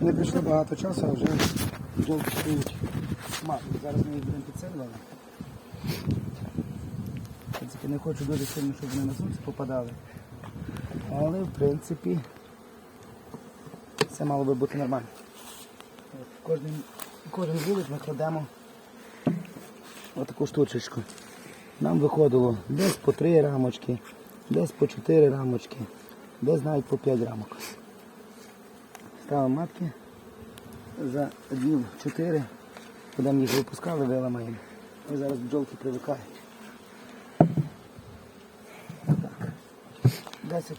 Не пройшло багато часу, а вже бджолки стоять матки. Зараз ми їх будемо підсилювати. В принципі, не хочу дуже сильно, щоб вони на сонце попадали. Але в принципі це мало би бути нормально. Кожен, кожен вулик ми кладемо отаку штучечку. Нам виходило десь по три рамочки, десь по чотири рамочки, десь навіть по п'ять рамок. Ставимо матки за днів чотири, будемо їх випускали, виламаємо. І зараз бджолки привикають. Так. 10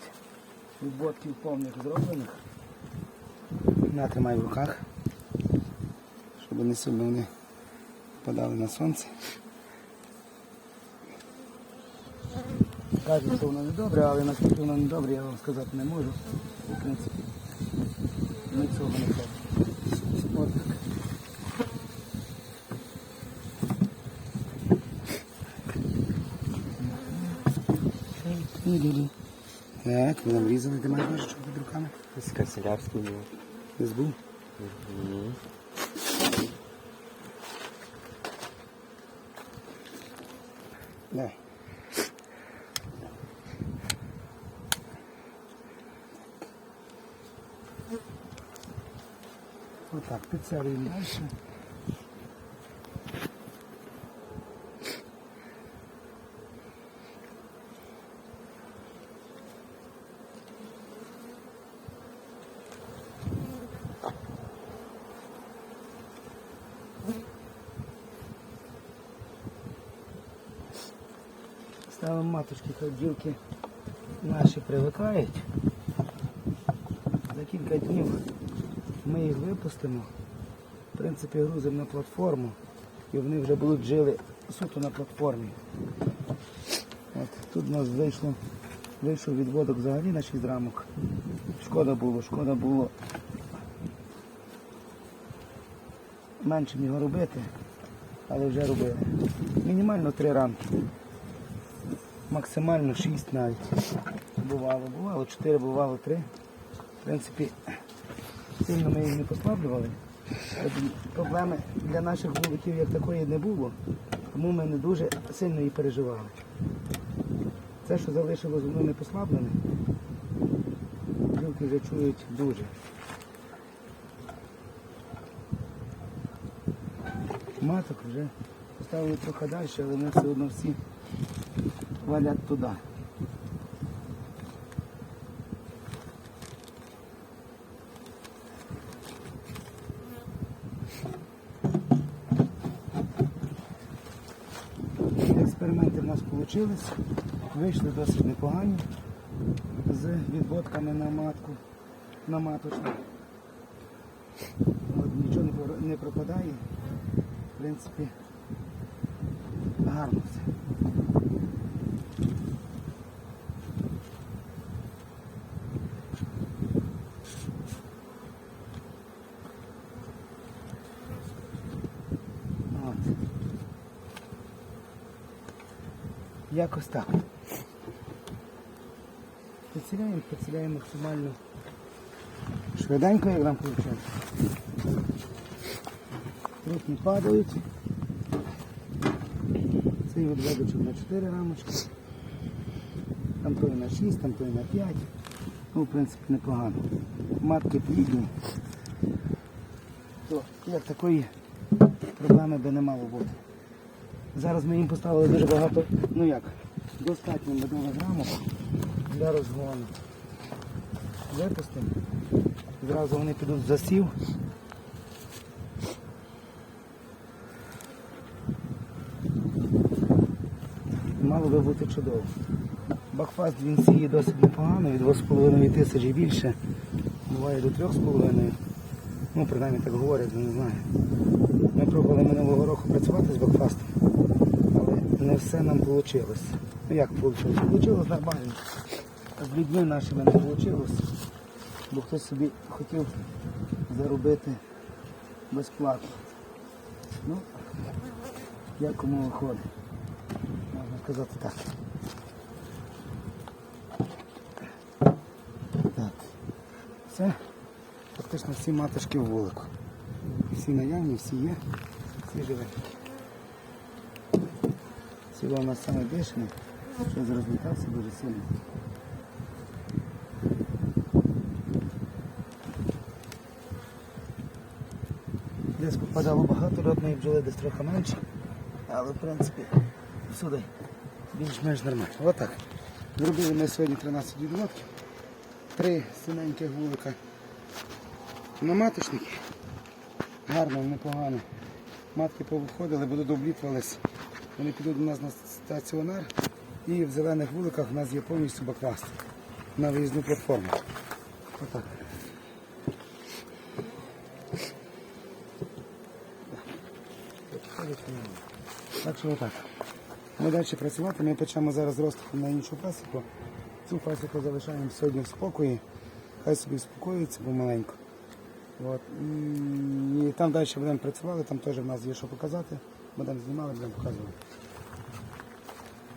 відводків повних зроблених. На тримай в руках, щоб не сильно вони падали на сонце. Кажуть, що воно не добре, але наскільки воно не добре, я вам сказати не можу. В принципі, ми цього не хочемо. От так. Так, ми нам різали, ти маєш ножичок під руками? З канцелярською. Не збув? Да. Отак, підсилюємо далі. Ставимо маточки, хай бджілки наші привикають. За кілька днів ми їх випустимо. В принципі, грузимо на платформу і вони вже будуть жили суто на платформі. От, тут у нас вийшло, вийшов відводок взагалі на 6 рамок. Шкода було, шкода було меншим його робити, але вже робили. Мінімально 3 рамки. Максимально 6 навіть. Бувало, бувало 4, бувало 3. В принципі, сильно ми їх не послаблювали. Проблеми для наших вуликів як такої не було, тому ми не дуже сильно і переживали. Це, що залишилось воно не послаблене, бджілки вже чують дуже. Маток вже поставили трохи далі, але вони все одно всі валять туди. Експерименти в нас вийшли, вийшли досить непогані з відводками на матку, на маточку. От, нічого не пропадає. В принципі, гарно все. От. Якось так. Підсіляємо, підсіляємо максимально швиденько, як нам виходить. Трохи падають. Цей відводочок на 4 рамочки. Там той на 6, там той на 5. Ну, в принципі, непогано. Матки плідні. То як такої проблеми би не мало бути. Зараз ми їм поставили дуже багато, ну як, достатньо медових рамок для розгону. Випустимо. Зразу вони підуть в засів. Мало би бути чудово. Бакфаст він сіє досить непогано, від 2,5 тисяч і більше. Буває до 3,5. Ну, принаймні так говорять, не знаю. Пробували минулого року працювати з бакфастом, але не все нам вийшло. Ну як вийшло? Вийшло нормально. З людьми нашими не вийшло, бо хтось собі хотів заробити безплатно. Ну, як кому виходить, можна сказати так. Так. Все. Фактично всі маточки в вулику. Всі наявні, всі є, всі живенькі. Сіло у нас саме більшене, що розлітався дуже сильно. Десь попадало багато родної бджоли, десь трохи менше. Але в принципі всюди більш-менш нормально. Отак. Зробили ми сьогодні 13 відводків. Три синеньких вулика на маточники. Гарно, непогано. Матки повиходили, бо дооблітувались. Вони підуть до нас на стаціонар. І в зелених вуликах у нас є повністю бакласт на виїзну платформу. Отак. Так що отак. Ми далі працювати, ми почнемо зараз розтаху на іншу пасіку. Цю пасіку залишаємо сьогодні в спокої. Хай собі успокоїться помаленьку. От. І, там далі будемо працювати, там теж в нас є що показати. Будемо знімали, будемо показувати.